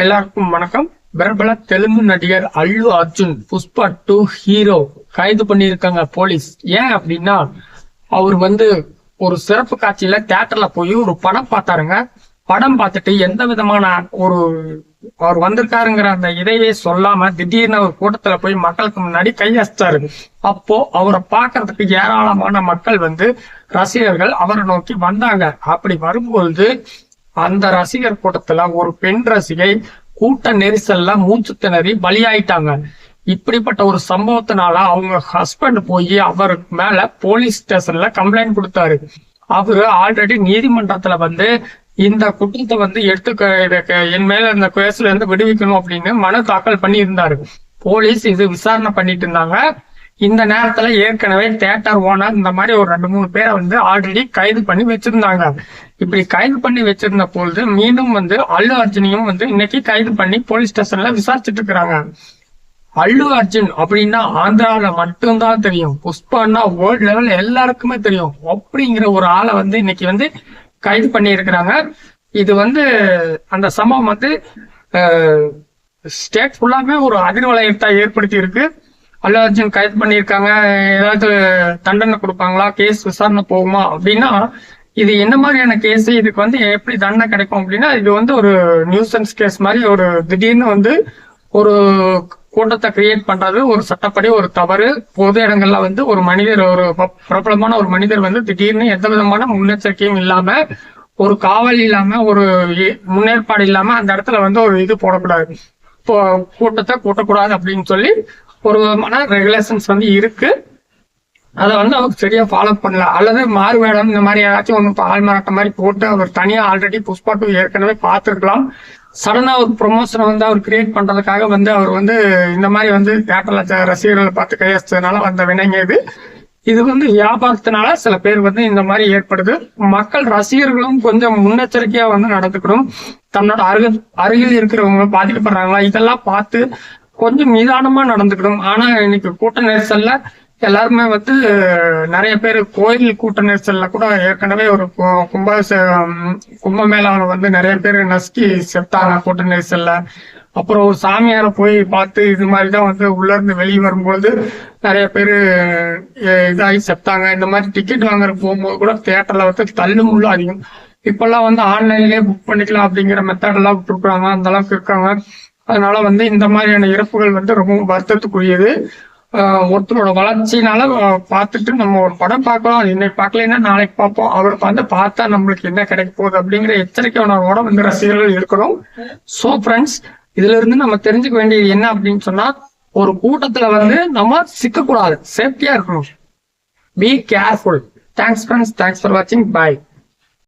எல்லாருக்கும் வணக்கம். பிரபல தெலுங்கு நடிகர் அல்லு அர்ஜுன் புஷ்பா டூ ஹீரோ கைது பண்ணியிருக்காங்க போலீஸ். ஏன் அப்படின்னா அவர் வந்து ஒரு சிறப்பு காட்சியில தியேட்டர்ல போய் ஒரு படம் பார்த்தாருங்க. படம் பார்த்துட்டு எந்த விதமான ஒரு அவர் வந்திருக்காருங்கிற அந்த இதையே சொல்லாம திடீர்னு ஒரு கூட்டத்துல போய் மக்களுக்கு முன்னாடி கையசிச்சாரு. அப்போ அவரை பார்க்கறதுக்கு ஏராளமான மக்கள் வந்து ரசிகர்கள் அவரை நோக்கி வந்தாங்க. அப்படி வரும்பொழுது அந்த ரசிகர் கூட்டத்துல ஒரு பெண் ரசிகை கூட்ட நெரிசல்ல மூச்சு திணறி பலியாயிட்டாங்க. இப்படிப்பட்ட ஒரு சம்பவத்தினால அவங்க ஹஸ்பண்ட் போய் அவருக்கு மேல போலீஸ் ஸ்டேஷன்ல கம்ப்ளைண்ட் கொடுத்தாரு. அவரு ஆல்ரெடி நீதிமன்றத்துல வந்து இந்த குற்றத்தை வந்து எடுத்து என் மேல இந்த கேஸ்ல இருந்து விடுவிக்கணும் அப்படின்னு மனு தாக்கல் பண்ணி இருந்தாரு போலீஸ் இது விசாரணை பண்ணிட்டு இருந்தாங்க. இந்த நேரத்துல ஏற்கனவே தேட்டர் ஓனர் இந்த மாதிரி ஒரு ரெண்டு மூணு பேரை வந்து ஆல்ரெடி கைது பண்ணி வச்சிருந்தாங்க. இப்படி கைது பண்ணி வச்சிருந்த பொழுது மீண்டும் வந்து அல்லு அர்ஜுனையும் வந்து இன்னைக்கு கைது பண்ணி போலீஸ் ஸ்டேஷன்ல விசாரிச்சுட்டு இருக்கிறாங்க. அல்லு அர்ஜுன் அப்படின்னா ஆந்திராவில மட்டும்தான் தெரியும். புஷ்பான்னா வேர்ல்ட் லெவல் எல்லாருக்குமே தெரியும். அப்படிங்கிற ஒரு ஆளை வந்து இன்னைக்கு வந்து கைது பண்ணி இருக்கிறாங்க இது வந்து அந்த சம்பவம் வந்து ஸ்டேட் ஃபுல்லாமே ஒரு அதிர்வலையத்தை ஏற்படுத்தி இருக்கு அல்லு அர்ஜுன் கைது பண்ணியிருக்காங்க. ஏதாவது தண்டனை கொடுப்பாங்களா? கேஸ் விசாரணை போகுமா? அப்படின்னா இது என்ன மாதிரியான கேஸ் இதுக்கு வந்து எப்படி தண்டனை கிடைக்கும் அப்படின்னா இது வந்து ஒரு நியூசன்ஸ் கேஸ் மாதிரி ஒரு திடீர்னு வந்து ஒரு கூட்டத்தை கிரியேட் பண்றது ஒரு சட்டப்படி ஒரு தவறு. பொது இடங்கள்ல வந்து ஒரு மனிதர் ஒரு பிரபலமான ஒரு மனிதர் வந்து திடீர்னு எந்த விதமான முன்னெச்சரிக்கையும் இல்லாம ஒரு காவல் இல்லாம ஒரு முன்னேற்பாடு இல்லாம அந்த இடத்துல வந்து ஒரு இது போடக்கூடாது. இப்போ கூட்டத்தை கூட்டக்கூடாது அப்படின்னு சொல்லி ஒரு விதமான ரெகுலேஷன்ஸ் வந்து இருக்கு. அதை வந்து அவர் சரியா ஃபாலோ பண்ணல. அல்லது மாறு வேடம் இந்த மாதிரி ஏதாச்சும் ஒன்று ஆள் மாறாட்ட மாதிரி போட்டு அவர் தனியா ஆல்ரெடி புஷ்பா டூ ஏற்கனவே பார்த்துருக்கலாம். சடனா ஒரு ப்ரொமோஷனை வந்து அவர் கிரியேட் பண்றதுக்காக வந்து அவர் வந்து இந்த மாதிரி வந்து தேட்டர்ல ரசிகர்களை பார்த்து கையெழுத்ததுனால வந்த வினைங்க இது. இது வந்து வியாபாரத்தினால சில பேர் வந்து இந்த மாதிரி ஏற்படுது. மக்கள் ரசிகர்களும் கொஞ்சம் முன்னெச்சரிக்கையா வந்து நடந்துக்கணும். தன்னோட அருகில் அருகில் இருக்கிறவங்க பாதிக்கப்படுறாங்களா? இதெல்லாம் பார்த்து கொஞ்சம் நிதானமா நடந்துக்கணும். ஆனா இன்னைக்கு கூட்ட நெரிசல்ல எல்லாருமே வந்து நிறைய பேர் கோயில் கூட்ட நெரிசல்ல கூட ஏற்கனவே ஒரு கும்ப கும்ப மேளால வந்து நிறைய பேர் நசுக்கி செத்தாங்க கூட்ட நெரிசல்ல. அப்புறம் ஒரு சாமியாரை போய் பார்த்து இது மாதிரிதான் வந்து உள்ள இருந்து வெளியே வரும்பொழுது நிறைய பேர் இதாகி செத்தாங்க. இந்த மாதிரி டிக்கெட் வாங்குற போகும்போது கூட தேட்டர்ல வந்து தள்ளுமுள்ள அதிகம். இப்பெல்லாம் வந்து ஆன்லைன்லயே புக் பண்ணிக்கலாம் அப்படிங்கிற மெத்தட் எல்லாம் விட்டுருக்குறாங்க அந்த அளவுக்கு இருக்காங்க. அதனால வந்து இந்த மாதிரியான இறப்புகள் வந்து ரொம்ப வருத்தத்துக்குரியது. ஒருத்தரோட வளர்ச்சினால பார்த்துட்டு நம்ம ஒரு படம் பார்க்கலாம் இன்னைக்கு பார்க்கலன்னா நாளைக்கு பார்ப்போம். அவருக்கு வந்து பார்த்தா நம்மளுக்கு என்ன கிடைக்க போகுது அப்படிங்கிற எச்சரிக்கை உணர்வோட வந்து ரசிகர்கள் இருக்கிறோம் ஸோ ஃப்ரெண்ட்ஸ் இதுல இருந்து நம்ம தெரிஞ்சுக்க வேண்டியது என்ன அப்படின்னு சொன்னா ஒரு கூட்டத்துல வந்து நம்ம சிக்கக்கூடாது. சேஃப்டியா இருக்கணும். Be careful thanks friends thanks for வாட்சிங் பாய்